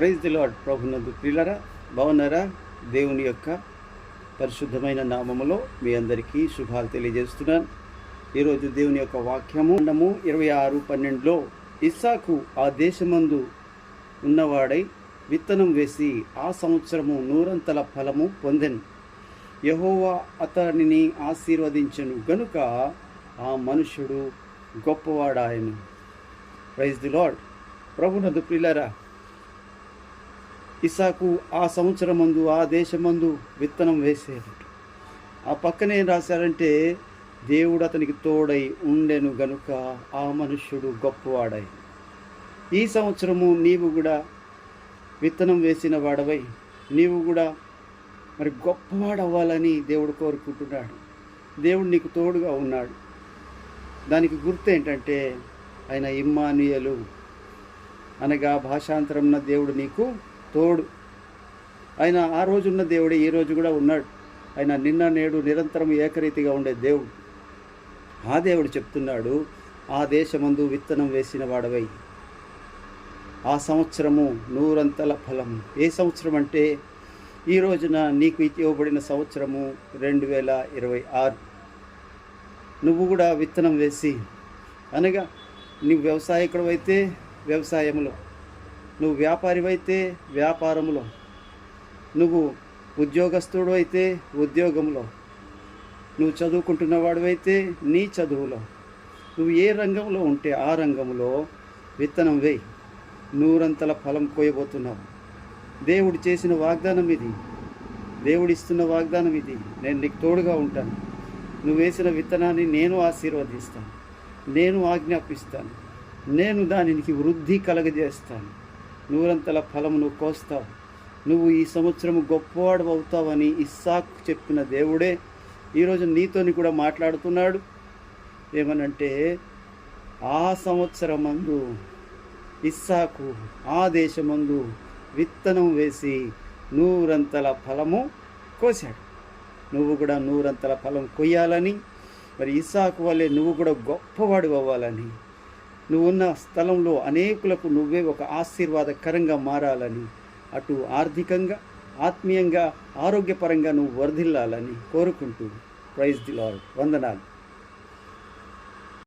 Praise the lord ప్రభునందు ప్రియులరా బాగున్నారా? దేవుని యొక్క పరిశుద్ధమైన నామములో మీ అందరికీ శుభాలు తెలియజేస్తున్నాను. ఈరోజు దేవుని యొక్క వాక్యము అండము ఇరవై ఆరు పన్నెండులో ఇస్సాకు ఆ దేశమందు ఉన్నవాడై విత్తనం వేసి ఆ సంవత్సరము నూరంతల ఫలము పొందెను. యహోవా అతనిని ఆశీర్వదించను గనుక ఆ మనుషుడు గొప్పవాడాయను. ప్రైజ్ ది లాడ్ ప్రభునందు ప్రియులరా ఇసాకు ఆ సంవత్సరమందు ఆ దేశమందు విత్తనం వేసేది. ఆ పక్కన ఏం రాశారంటే దేవుడు అతనికి తోడై ఉండెను గనుక ఆ మనుష్యుడు గొప్పవాడై. ఈ సంవత్సరము నీవు కూడా విత్తనం వేసిన వాడవై నీవు కూడా మరి గొప్పవాడవ్వాలని దేవుడు కోరుకుంటున్నాడు. దేవుడు నీకు తోడుగా ఉన్నాడు. దానికి గుర్తు ఏంటంటే ఆయన ఇమ్మానుయలు అనగా భాషాంతరంన దేవుడు నీకు తోడు. ఆయన ఆ రోజున్న దేవుడే ఈ రోజు కూడా ఉన్నాడు. ఆయన నిన్న నేడు నిరంతరం ఏకరీతిగా ఉండే దేవుడు. ఆ దేవుడు చెప్తున్నాడు ఆ దేశమందు విత్తనం వేసిన వాడవై. ఆ సంవత్సరము నూరంతల ఫలం ఏ సంవత్సరం అంటే ఈ రోజున నీకు ఇవ్వబడిన సంవత్సరము రెండు వేల ఇరవై ఆరు. నువ్వు కూడా విత్తనం వేసి అనగా నీ వ్యవసాయకుడు అయితే వ్యవసాయంలో నువ్వు వ్యాపారివైతే వ్యాపారంలో నువ్వు ఉద్యోగస్తుడు అయితే ఉద్యోగంలో నువ్వు చదువుకుంటున్నవాడివైతే నీ చదువులో. నువ్వు ఏ రంగంలో ఉంటే ఆ రంగంలో విత్తనం వేయి. నూరంతల ఫలం కోయబోతున్నావు. దేవుడు చేసిన వాగ్దానం ఇది. దేవుడు ఇస్తున్న వాగ్దానం ఇది. నేను నీకు తోడుగా ఉంటాను. నువ్వు వేసిన విత్తనాన్ని నేను ఆశీర్వదిస్తాను. నేను ఆజ్ఞాపిస్తాను. నేను దానికి వృద్ధి కలగజేస్తాను. నూరంతల ఫలము నువ్వు కోస్తావు. నువ్వు ఈ సంవత్సరం గొప్పవాడు అవుతావని ఇస్సాకు చెప్పిన దేవుడే ఈరోజు నీతోని కూడా మాట్లాడుతున్నాడు. ఏమనంటే ఆ సంవత్సరమందు ఇస్సాకు ఆ దేశమందు విత్తనం వేసి నూరంతల ఫలము కోశాడు. నువ్వు కూడా నూరంతల ఫలం కొయ్యాలని మరి ఇస్సాకు వల్లే నువ్వు కూడా గొప్పవాడు అవ్వాలని నువ్వున్న స్థలంలో అనేకులకు నువ్వే ఒక ఆశీర్వాదకరంగా మారాలని అటు ఆర్థికంగా ఆత్మీయంగా ఆరోగ్యపరంగా నువ్వు వర్ధిల్లాలని కోరుకుంటూ. ప్రైజ్ ది లార్డ్ వందనాలు.